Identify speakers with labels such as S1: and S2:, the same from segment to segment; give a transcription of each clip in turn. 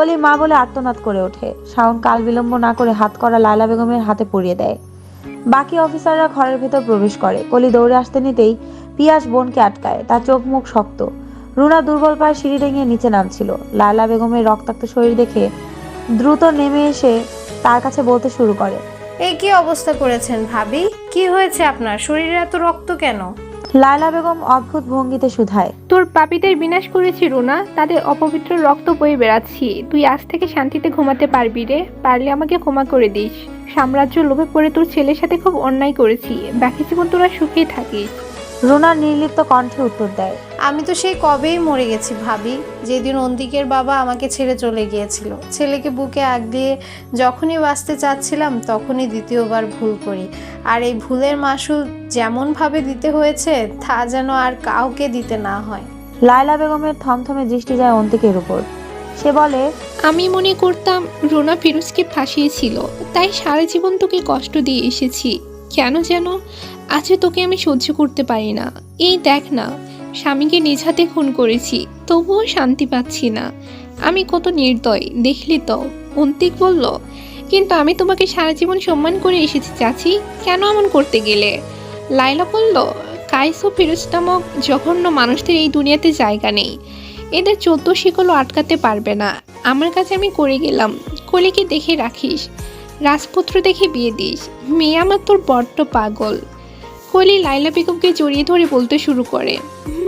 S1: কলি মা বলে আত্মনাদ করে ওঠে। শাওন কাল বিলম্ব না করে হাত করা লায়লা বেগমের হাতে পরিয়ে দেয়। বাকি অফিসাররা ঘরের ভেতর প্রবেশ করে। কলি দৌড়ে আসতে নিতেই পিয়াস বোনকে আটকায়। তার চোখ মুখ শক্ত। রুনা দুর্বল পায়ে সিঁড়ি ডেঙিয়ে নিচে নামছিল। লায়লা বেগমের রক্তাক্ত শরীর দেখে দ্রুত নেমে এসে তার কাছে বলতে শুরু করে,
S2: এই কি অবস্থা করেছেন ভাবি? কি হয়েছে আপনার? শরীরে এত রক্ত কেন?
S1: লায়লা বেগম অদ্ভুত ভঙ্গিতে শুধায়।
S3: তোর পাপীদের বিনাশ করেছি রুনা, তাদের অপবিত্র রক্ত বয়ে বেড়াচ্ছি। তুই আজ থেকে শান্তিতে ঘুমাতে পারবি রে, পারলে আমাকে ক্ষমা করে দিস। সাম্রাজ্য লোভে পড়ে তোর ছেলের সাথে খুব অন্যায় করেছি। বাকি জীবন তোরা সুখেই থাকিস।
S1: রুনার নির্লিপ্ত কণ্ঠে উত্তর দেয়
S2: আমি তো সেই কবেই মরে গেছি ভাবি। যেদিন অন্তিকের বাবা আমাকে ছেড়ে চলে গিয়েছিল। ছেলেকে বুকে আগ দিয়ে যখনই বাঁচতে চাচ্ছিলাম তখনই দ্বিতীয়বার ভুল করি। আর এই ভুলের মাসুল যেমনভাবে দিতে হয়েছে তা যেন আর কাউকে দিতে না হয়।
S1: লায়লা বেগমের থমথমে দৃষ্টি যায় অন্তিকের উপর। সে বলে
S3: আমি মনে করতাম রুনা ফিরোজকে ফাঁসিয়েছিল তাই সারা জীবন তোকে কষ্ট দিয়ে এসেছি। কেন যেন আজকে তোকে আমি সহ্য করতে পারি না। এই দেখ না, স্বামীকে নিজ হাতে খুন করেছি, তবুও শান্তি পাচ্ছি না। আমি কত নির্দয়, দেখলি তো। অন্তিক বলল, কিন্তু আমি তোমাকে সারা জীবন সম্মান করে এসেছি, চাচি। কেন এমন করতে গেলে? লাইলা বলল, কাইস ও ফিরোজ নামক জঘন্য মানুষদের এই দুনিয়াতে জায়গা নেই। এদের চোদ্দ শিকলও আটকাতে পারবে না। আমার কাছে আমি করে গেলাম, কলিকে দেখে রাখিস। রাজপুত্র দেখে বিয়ে দিস। মেয়ে আমার তোর বড্ড পাগল। কলি লাইলা বেগমকে জড়িয়ে ধরে বলতে শুরু করে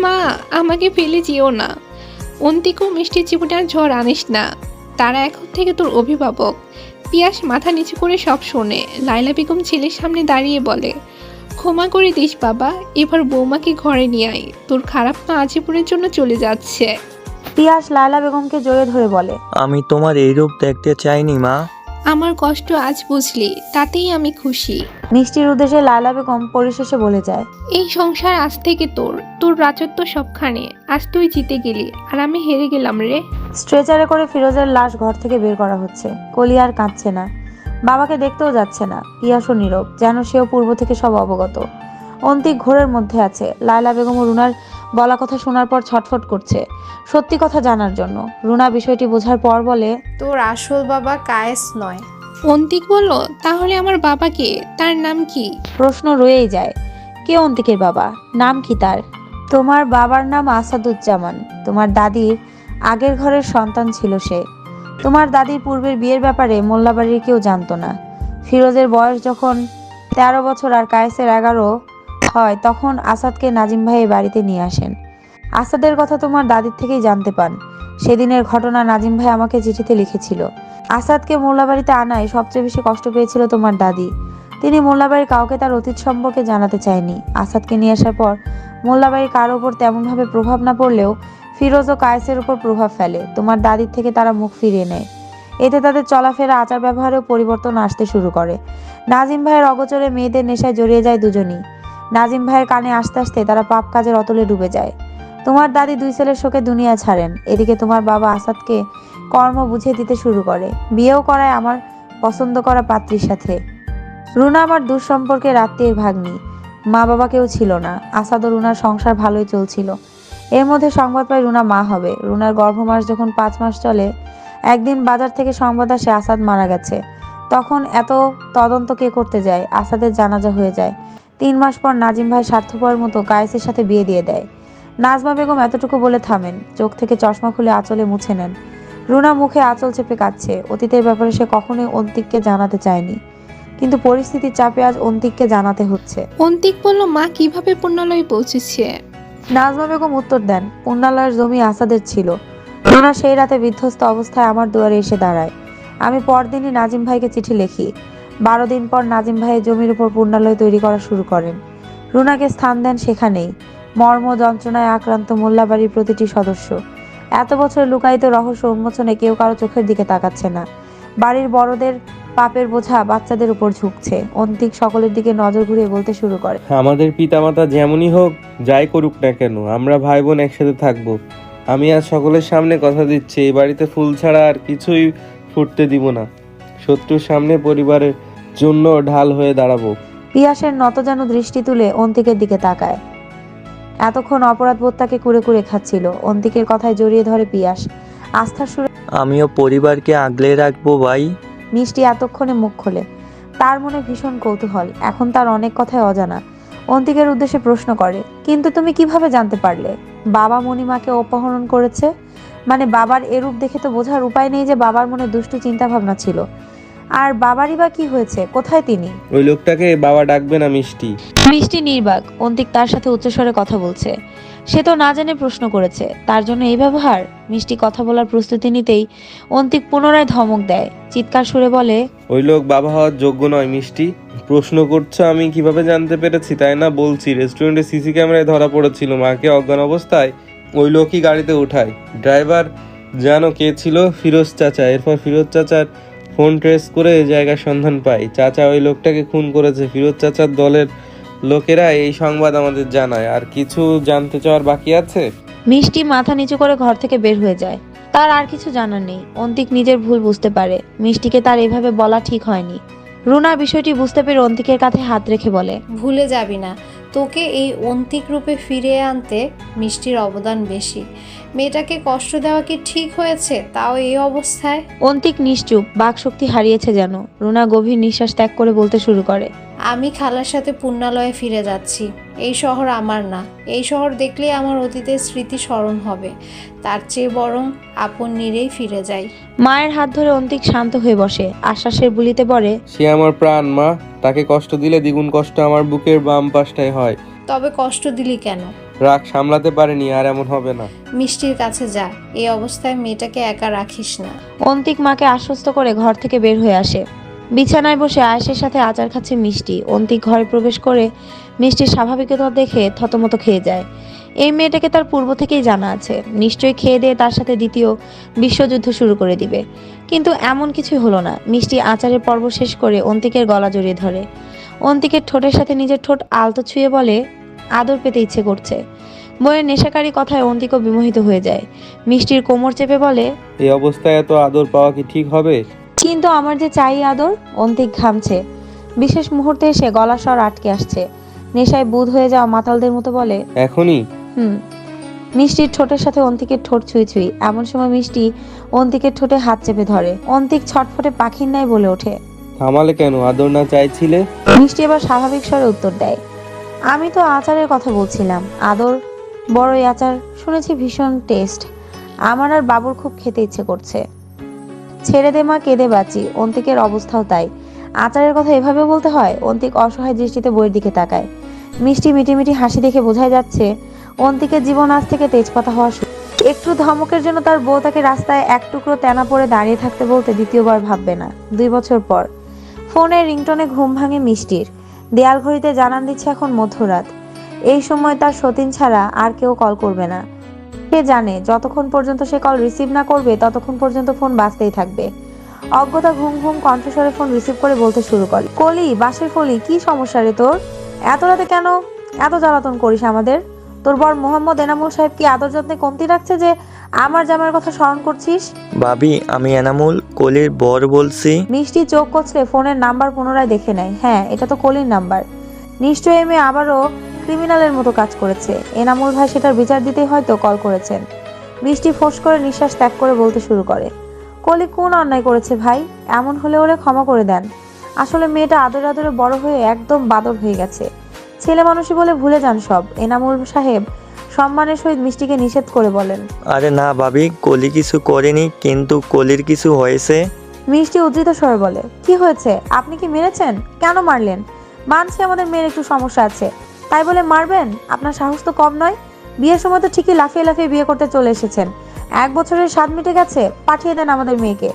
S3: মা আমাকে ফেলে যেও না। অন্তিকও মিষ্টির জীবনে আর ঝড় আনিস না। তারা এখন থেকে তোর অভিভাবক। পিয়াস মাথা নিচু করে সব শোনে। লাইলা বেগম ছেলের সামনে দাঁড়িয়ে বলে ক্ষমা করে দিস বাবা এবার বৌমাকে ঘরে নিয়ে আয়। তোর খারাপ মা আজীবনের জন্য চলে যাচ্ছে।
S1: পিয়াস লায়লা বেগমকে জড়িয়ে ধরে বলে
S4: আমি তোমার এই রূপ দেখতে চাইনি মা।
S3: আমার কষ্ট আজ বুঝলি তাতেই আমি খুশি।
S1: মিষ্টির উদ্দেশ্যে লায়লা বেগম পরিশেষে বলে যায়
S3: এই সংসার আজ থেকে তোর তোর রাজত্ব সবখানে আজ তুই জিতে গেলি আর আমি হেরে গেলাম রে।
S1: স্ট্রেচারে করে ফিরোজের লাশ ঘর থেকে বের করা হচ্ছে কলি আর কাঁদছে না। বাবাকে দেখতেও যাচ্ছে না পিয়াসও নীরব যেন সেও পূর্ব থেকে সব অবগত। অন্তিক ঘোরের মধ্যে আছে লায়লা বেগম ও রুনার বলা কথা শোনার পর ছটফট করছে। সত্যি কথা জানার জন্য। রুনা বিষয়টি বোঝার পর বলে
S2: তোর আসল বাবা কায়েস নয়।
S3: অন্তিক বলল তাহলে আমার বাবাকে তার নাম কি?
S1: প্রশ্ন রয়েই যায় কে অন্তিকের বাবা? নাম কি তার? তোমার বাবার নাম আসাদুজ্জামান। তোমার দাদির আগের ঘরের সন্তান ছিল সে। তোমার দাদির পূর্বের বিয়ের ব্যাপারে মোল্লাবাড়ির কেউ জানতো না। ফিরোজের বয়স যখন তেরো বছর আর কায়েসের এগারো হয়, তখন আসাদকে নাজিম ভাই বাড়িতে নিয়ে আসেন। আসাদের কথা তোমার দাদির থেকেই জানতে পান। সেদিনের ঘটনা নাজিম ভাই আমাকে চিঠিতে লিখেছিল। আসাদকে মোল্লাবাড়িতে আনায় সবচেয়ে বেশি কষ্ট পেয়েছিল তোমার দাদি। তিনি মোল্লাবাড়ির কাউকে তার অতীত সম্পর্কে জানাতে চায়নি। আসাদকে নিয়ে আসার পর মোল্লাবাড়ির কারও ওপর তেমনভাবে প্রভাব না পড়লেও ফিরোজ ও কায়েসের উপর প্রভাব ফেলে। তোমার দাদির থেকে তারা মুখ ফিরিয়ে নেয়। এতে তাদের চলাফেরা আচার ব্যবহারেও পরিবর্তন আসতে শুরু করে। নাজিম ভাইয়ের অগোচরে মেয়েদের নেশায় জড়িয়ে যায় দুজনই। নাজিম ভাইয়ের কানে আসতে আসতে তারা পাপ কাজের অতলে ডুবে যায়। তোমার দাদি দুই ছেলের শোকে দুনিয়া ছাড়েন। এদিকে তোমার বাবা আসাদকে কর্ম বুঝিয়ে দিতে শুরু করে। বিয়েও করায় আমার পছন্দ করা পাত্রীর সাথে। রুনা আমার দুঃসম্পর্কের আত্মীয়ের ভাগ্নি। মা বাবা কেউ ছিল না। আসাদ ও রুনার সংসার ভালোই চলছিল। এর মধ্যে সংবাদ পাই রুনা মা হবে। রুনার গর্ভমাস যখন পাঁচ মাস চলে, একদিন বাজার থেকে সংবাদ আসে আসাদ মারা গেছে। তখন এত তদন্ত কে করতে যায়? আসাদের জানাজা হয়ে যায়। তিন মাস পর নাজিম ভাই স্বার্থপরের মতো গায়েসের সাথে বিয়ে দিয়ে দেয়। নাজমা বেগম এতটুকু বলে থামেন চোখ থেকে চশমা খুলে আঁচলে মুছে নেন। রুনা মুখে আঁচল চেপে কাচ্ছে অতীতের ব্যাপারে সে কখনোই অন্তিককে জানাতে চায়নি। কিন্তু পরিস্থিতির চাপে আজ অন্তিককে জানাতে হচ্ছে।
S3: অন্তিক বলল মা কীভাবে পুণ্যালয়ে পৌঁছেছে?
S1: নাজমা বেগম উত্তর দেন পুণ্যালয়ের জমি আসাদের ছিল। রুনা সেই রাতে বিধ্বস্ত অবস্থায় আমার দুয়ারে এসে দাঁড়ায়। আমি পরদিনই নাজিম ভাইকে চিঠি লিখি। বারো দিন পর নাজিম ভাই জমির উপর পুণ্যালয় তৈরি করা শুরু করেন। রুনাকে স্থান দেন সেখানেই। মর্ম যন্ত্রণায় আক্রান্ত মোল্লাবাড়ির প্রতিটি সদস্য। এত বছর লুকায়িত রহস্য উন্মোচনে কেউ কারও চোখের দিকে তাকাচ্ছে না। বাড়ির বড়দের পাপের বোঝা বাচ্চাদের উপর ঝুঁকছে। অন্তিক সকলের দিকে নজর ঘুরিয়ে বলতে শুরু করে।
S5: আমাদের পিতামাতা যেমনই হোক, যাই করুক না কেন, আমরা ভাই বোন একসাথে থাকব। আমি আজ সকলের সামনে কথা দিচ্ছি, এই বাড়িতে ফুল ছাড়া আর কিছুই ফুটতে দিব না। শত্রুর সামনে পরিবারের জন্য ঢাল হয়ে দাঁড়াবো।
S1: পিয়াসের নতজান দৃষ্টি তুলে অন্তিকের দিকে তাকায়। এতক্ষণ অপরাধ বোধ তাকে কুড়ে কুড়ে খাচ্ছিল। অন্তিকের কথায় জড়িয়ে ধরে পিয়াস। আস্থার সুরে
S4: আমিও পরিবারকে আগলে রাখব ভাই।
S1: মিষ্টি এতক্ষণে মুখ খোলে। তার মনে ভীষণ কৌতূহল। এখন তার অনেক কথাই অজানা। অন্তিকের উদ্দেশ্যে প্রশ্ন করে কিন্তু তুমি কীভাবে জানতে পারলে? বাবা মণিমাকে অপহরণ করেছে? মানে বাবার এরূপ দেখে তো বোঝার উপায় নেই যে বাবার মনে দুষ্টু চিন্তা ভাবনা ছিল। আর বাবারই বা কি হয়েছে? কোথায় তিনি?
S5: ওই লোকটাকে বাবা ডাকবে না মিষ্টি।
S1: মিষ্টি নির্বাক অন্তিক তার সাথে উচ্চস্বরে কথা বলছে। সে তো না জেনে প্রশ্ন করেছে তার জন্য এই ব্যবহার? মিষ্টি কথা বলার প্রস্তুতি নিতেই অন্তিক পুনরায় ধমক দেয়। চিৎকার সুরে বলে
S5: ওই লোক বাবা হওয়ার যোগ্য নয় মিষ্টি। প্রশ্ন করছ আমি কীভাবে জানতে পেরেছি তাই না বলছি। রেস্টুরেন্টে সিসি ক্যামেরায় ধরা পড়েছিল মাকে অজ্ঞান অবস্থায় ওই লোকই গাড়িতে ওঠায় ড্রাইভার জানো কে ছিল? ফিরোজ চাচা। এরপর ফিরোজ চাচার ফোন ট্রেস করে এই জায়গার সন্ধান পাই। চাচা ওই লোকটাকে খুন করেছে। ফিরোজ চাচার দলের লোকেরা এই সংবাদ আমাদের জানায়। আর কিছু জানতে চাওয়ার বাকি আছে?
S1: মিষ্টি মাথা নিচু করে ঘর থেকে বের হয়ে যায়। তার আর কিছু জানার নেই। অন্তিক নিজের ভুল বুঝতে পারে। মিষ্টিকে তার এভাবে বলা ঠিক হয়নি। রুনা বিষয়টি বুঝতে পেরে অন্তিকের কাছে হাত রেখে বলে
S2: ভুলে যাবি না। তোকে এই অন্তিক রূপে ফিরিয়ে আনতে মিষ্টির অবদান বেশি। মেয়েটাকে কষ্ট দেওয়া কি ঠিক হয়েছে? তাও এই অবস্থায়?
S1: অন্তিক নিশ্চুপ বাকশক্তি হারিয়েছে যেন। রুনা গভীর নিঃশ্বাস ত্যাগ করে বলতে শুরু করে।
S2: আমি খালার সাথে পুণ্যালয়ে ফিরে যাচ্ছি। এই শহর আমার না। এই শহর দেখলেই আমার অতীতের স্মৃতি স্মরণ হবে। তার চেয়ে বরং আপন নিরেই ফিরে যাই।
S1: মায়ের হাত ধরে অন্তিক শান্ত হয়ে বসে। আশ্বাসের বুলিতে পড়ে
S5: সে আমার প্রাণ মা। তাকে কষ্ট দিলে দ্বিগুণ কষ্ট আমার বুকের বাম পাশটায় হয়।
S2: তবে কষ্ট দিলি কেন?
S5: রাগ সামলাতে পারেনি আর এমন হবে না।
S2: মিষ্টির কাছে যা এই অবস্থায় মেয়েটাকে একা রাখিস না।
S1: অন্তিক মাকে আশ্বস্ত করে ঘর থেকে বের হয়ে আসে। বিছানায় বসে আয়েসের সাথে আচার খাচ্ছে মিষ্টি। অন্তিক ঘরে প্রবেশ করে মিষ্টির স্বাভাবিকতা দেখে থতমত খেয়ে যায়। এই মেয়েটাকে তার পূর্ব থেকেই জানা আছে। নিশ্চয়ই খেয়ে দিয়ে তার সাথে দ্বিতীয় বিশ্বযুদ্ধ শুরু করে দিবে। কিন্তু এমন কিছুই হলো না। মিষ্টি আচারের পর্ব শেষ করে অন্তিকের গলা জড়িয়ে ধরে। অন্তিকের ঠোঁটের সাথে নিজের ঠোঁট আলতো ছুঁয়ে বলে আদর পেতে ইচ্ছে করছে। বইয়ের নেশাকারী কথায় অন্তিকও বিমোহিত হয়ে যায়। মিষ্টির কোমর চেপে বলে
S5: এই অবস্থায় এত আদর পাওয়া কি ঠিক হবে?
S1: কিন্তু আমার যে চাই আদর অন্তিক ঘামছে। বিশেষ মুহূর্তে এসে গলা স্বর আটকে আসছে। নেশায় বুধ হয়ে যাওয়া মাতালদের মতো বলে
S5: এখনই?
S1: হুম। মিষ্টির ঠোঁটের সাথে অন্তিকের ঠোঁট ছুঁই ছুঁই। এমন সময় মিষ্টি অন্তিকের ঠোঁটে হাত চেপে ধরে। অন্তিক ছটফটে পাখির ন্যায় বলে ওঠে
S5: থামালে কেন? আদর না চাইছিলে?
S1: মিষ্টি এবার স্বাভাবিক স্বরে উত্তর দেয় আমি তো আচারের কথা বলছিলাম। আদর বড়ই আচার, শুনেছি ভীষণ টেস্ট আমার আর বাবুর খুব খেতে ইচ্ছে করছে। ছেড়ে দে মা, কেঁদে বাঁচি। অন্তিকের অবস্থাও তাই। আচারের কথা এভাবে বলতে হয়, অন্তিক অসহায় দৃষ্টিতে বইয়ের দিকে তাকায়। মিষ্টি মিটিমিটি হাসি দেখে বোঝাই যাচ্ছে, অন্তিকের জীবন আজ থেকে তেজপাতা হওয়া একটু ধমকের জন্য তার বউ তাকে রাস্তায় এক টুকরো তেনা পড়ে দাঁড়িয়ে থাকতে বলতে দ্বিতীয়বার ভাববে না। দুই বছর পর। ফোনের রিংটনে ঘুম ভাঙে মিষ্টির। দেয়াল ঘড়িতে জানান দিচ্ছে এখন মধ্যরাত। এই সময় তার সতীন ছাড়া আর কেউ কল করবে না। সে জানে যতক্ষণ পর্যন্ত সে কল রিসিভ না করবে ততক্ষণ পর্যন্ত ফোন বাজতেই থাকবে। অজ্ঞতা ঘুম ঘুম কণ্ঠস্বরে ফোন রিসিভ করে বলতে শুরু করে। কলি বাসের ফলি কি সমস্যা রে তোর? এত রাতে কেন? এত জ্বালাতন করিস আমাদের? তোর বর মোহাম্মদ এনামুল সাহেব কি আদর যত্নে কমতি রাখছে যে আমার জামার কথা স্মরণ করছিস?
S4: ভাবি আমি এনামুল কলির বর বলছি।
S1: মিষ্টি চোখ কচলে ফোনের নাম্বার পুনরায় দেখে নেয়। হ্যাঁ এটা তো কলির নাম্বার নিশ্চয়ই এম আবারও ক্রিমিনালের মতো কাজ করেছে। এনামুল ভাই সেটার বিচার দিতেই হয়তো কল করেছেন। মিষ্টি ফোঁস করে নিঃশ্বাস ত্যাগ করে বলতে শুরু করে। কলি কোন অন্যায় করেছে ভাই? এমন হলে ওরে ক্ষমা করে দেন। আসলে মেয়েটা আদরে আদরে বড় হয়ে একদম বাদর হয়ে গেছে। ছেলে মানুষই বলে ভুলে যান সব। এনামুল সাহেব সম্মানের সহিত মিষ্টিকে নিষেধ করে বলেন।
S4: আরে না ভাবি কলি কিছু করেনি কিন্তু কলির কিছু হয়েছে।
S1: মিষ্টি উদ্ধৃত স্বরে বলে কি হয়েছে? আপনি কি মেরেছেন? কেন মারলেন? মানছি আমাদের মেয়ের একটু সমস্যা আছে। তাই বলে মারবেন? আপনার সাহস তো কম নয়। বিয়ের সময় তো ঠিকই লাফিয়ে লাফিয়ে বিয়ে করতে চলে এসেছেন। এক বছরের স্বাদ মিটে গেছে পাঠিয়ে দেন আমাদের মেয়েকে।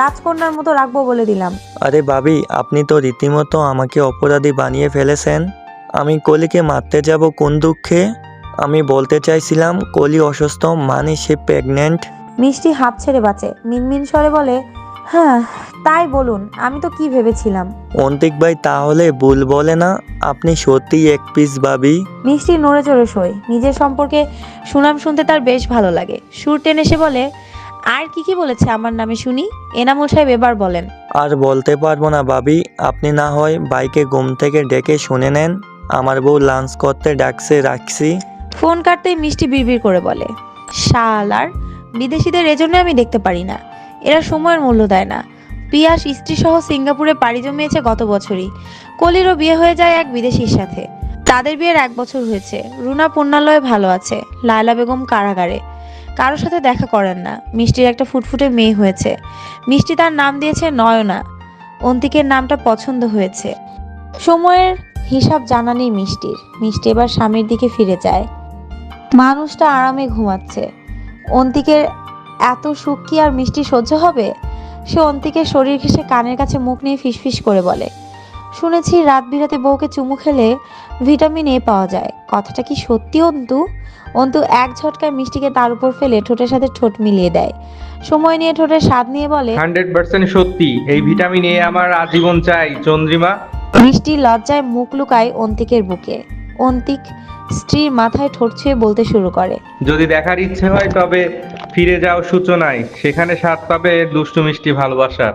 S1: রাজকন্যার মতো রাখব বলে দিলাম।
S4: আরে ভাবি আপনি তো রীতিমতো আমাকে অপরাধী বানিয়ে ফেলেছেন। আমি কলিকে মারতে যাব কোন দুঃখে? আমি বলতে চাইছিলাম কলি অসুস্থ মানে সে প্রেগনেন্ট
S1: মিষ্টি হাঁপ ছেড়ে বাঁচে। মিনমিন স্বরে বলে হ্যাঁ তাই বলুন আমি তো কি ভেবেছিলাম?
S4: অন্তিক ভাই তাহলে ভুল বলে না আপনি সত্যিই এক পিস ভাবি।
S1: মিষ্টি নড়ে চড়ে শোয় নিজের সম্পর্কে সুনাম শুনতে তার বেশ ভালো লাগে। সুর টেনে সে বলে আর কি কি বলেছে আমার নামে শুনি? এনামুল সাহেব এবার বলেন
S4: আর বলতে পারব না ভাবি আপনি না হয় বাইকে ঘুম থেকে ডেকে শুনে নেন। আমার বউ লাঞ্চ করতে ডাকছে রাখছি।
S1: ফোন কাটতেই মিষ্টি বিড়বিড় করে বলে শাল আর বিদেশিদের এজন্য আমি দেখতে পারি না। এরা সময়ের মূল্য দেয় না। পিয়াস স্ত্রী সহ সিঙ্গাপুরে পাড়ি জমিয়েছে গত বছরই। কলিরও বিয়ে হয়ে যায় এক বিদেশির সাথে। তাদের বিয়ের এক বছর হয়েছে। রুনা পূর্ণালয়ে ভালো আছে। লায়লা বেগম কারাগারে। কারোর সাথে দেখা করেন না। মিষ্টির একটা ফুটফুটে মেয়ে হয়েছে। মিষ্টি তার নাম দিয়েছে নয়না। অন্তিকের নামটা পছন্দ হয়েছে। সময়ের হিসাব জানা নেই মিষ্টির। মিষ্টি এবার স্বামীর দিকে ফিরে যায়। মানুষটা আরামে ঘুমাচ্ছে। অন্তিকের এত সুখ কি আর মিষ্টি সহ্য হবে? সে অন্তিকের শরীর ঘেঁষে কানের কাছে মুখ নিয়ে ফিসফিস করে বলে শুনেছি রাত বিরাতে বউকে চুমু খেলে ভিটামিন এ পাওয়া যায়। কথাটা কি সত্যি অন্তু? অন্তু এক ঝটকায় মিষ্টিকে তার উপর ফেলে ঠোঁটের সাথে ঠোঁট মিলিয়ে দেয়। সময় নিয়ে ঠোঁটের স্বাদ নিয়ে বলে
S6: হান্ড্রেড পার্সেন্ট সত্যি এই ভিটামিন এ আমার আজীবন চাই চন্দ্রিমা।
S1: মিষ্টি লজ্জায় মুখ লুকায় অন্তিকের বুকে। অন্তিক স্ত্রীর মাথায় ঠোঁট ছুঁয়ে বলতে শুরু করে
S6: যদি দেখার ইচ্ছে হয় তবে ফিরে যাও সূচনায় সেখানে স্বাদ পাবে দুষ্টু মিষ্টি ভালোবাসার।